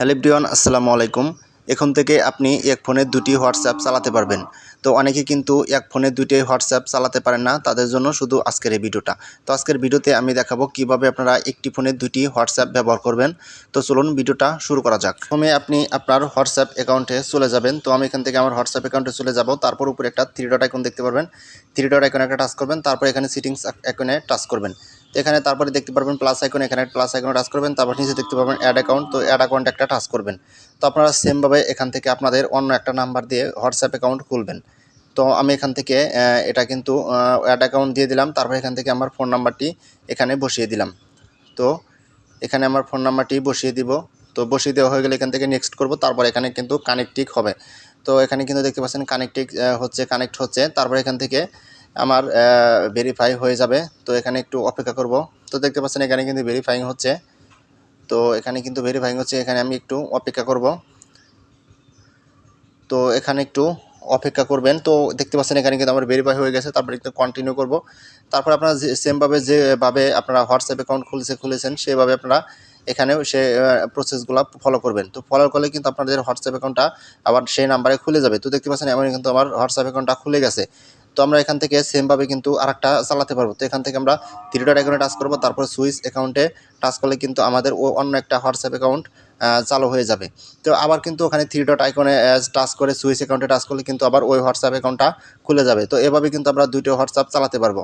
Hello আসসালামু আলাইকুম। এখন থেকে আপনি এক ফোনে দুটি হোয়াটসঅ্যাপ চালাতে পারবেন। তো অনেকে কিন্তু এক ফোনে দুটি হোয়াটসঅ্যাপ চালাতে পারেন না, তাদের জন্য শুধু আজকের এই ভিডিওটা। তো আজকের ভিডিওতে আমি দেখাবো কীভাবে আপনারা একটি ফোনে দুটি হোয়াটসঅ্যাপ ব্যবহার করবেন। তো চলুন ভিডিওটা শুরু করা যাক। প্রথমে আপনি আপনার হোয়াটসঅ্যাপ অ্যাকাউন্টে চলে যাবেন। তো আমি এখান থেকে আমার হোয়াটসঅ্যাপ অ্যাকাউন্টে চলে যাব। তারপর উপরে একটা থ্রি ডট আইকন দেখতে পারবেন। থ্রি ডট আইকনে একটা টাচ করবেন। তারপর এখানে সিটিংস আইকনে টাচ করবেন। এখানে তারপরে দেখতে পারবেন প্লাস আইকন এখানে প্লাস আইকনে টাচ করবেন, তারপর নিচে দেখতে পারবেন অ্যাড অ্যাকাউন্ট তো অ্যাড অ্যাকাউন্ট একটা টাচ করবেন। তো আপনারা সেমভাবে এখান থেকে আপনাদের অন্য একটা নাম্বার দিয়ে হোয়াটসঅ্যাপ অ্যাকাউন্ট খুলবেন। তো আমি এখান থেকে এটা কিন্তু অ্যাড অ্যাকাউন্ট দিয়ে দিলাম, তারপর এখান থেকে আমার ফোন নাম্বারটি এখানে বসিয়ে দিলাম। তো এখানে আমার ফোন নাম্বারটি বসিয়ে দিব। তো বসিয়ে দেওয়া হয়ে গেলে এখান থেকে নেক্সট করব, তারপর এখানে কিন্তু কানেক্টিক হবে। তো এখানে কিন্তু দেখতে পাচ্ছেন কানেক্টিক হচ্ছে কানেক্ট হচ্ছে। তারপর এখান থেকে আমার ভেরিফাই হয়ে যাবে। তো এখানে একটু অপেক্ষা করব। তো দেখতে পাচ্ছেন এখানে কিন্তু ভেরিফাইং হচ্ছে। তো এখানে কিন্তু ভেরিফাইং হচ্ছে, এখানে আমি একটু অপেক্ষা করব। তো এখানে একটু অপেক্ষা করবেন। তো দেখতে পাচ্ছেন এখানে কিন্তু আমার ভেরিফাই হয়ে গেছে, তারপর একটু কন্টিনিউ করব। তারপর আপনারা যে সেমভাবে যেভাবে আপনারা হোয়াটসঅ্যাপ অ্যাকাউন্ট খুলছে, খুলেছেন, সেভাবে আপনারা এখানেও সে প্রসেসগুলো ফলো করবেন। তো ফলো করলে কিন্তু আপনাদের হোয়াটসঅ্যাপ অ্যাকাউন্টটা আবার সেই নাম্বারে খুলে যাবে। তো দেখতে পাচ্ছেন এমন কিন্তু আমার হোয়াটসঅ্যাপ অ্যাকাউন্টটা খুলে গেছে। তো আমরা এখান থেকে সেমভাবে কিন্তু আর একটা চালাতে পারব। তো এখান থেকে আমরা থ্রি ডট অ্যাকাউন্টে টাচ করব, তারপরে সুইচ অ্যাকাউন্টে টাচ করলে কিন্তু আমাদের ও অন্য একটা হোয়াটসঅ্যাপ অ্যাকাউন্ট চালু হয়ে যাবে। তো আবার কিন্তু ওখানে থ্রি ডট আইকনে টাচ করে সুইচ অ্যাকাউন্টে টাচ করলে কিন্তু আবার ওই হোয়াটসঅ্যাপ অ্যাকাউন্টটা খুলে যাবে। তো এভাবে কিন্তু আমরা দুটো হোয়াটসঅ্যাপ চালাতে পারব।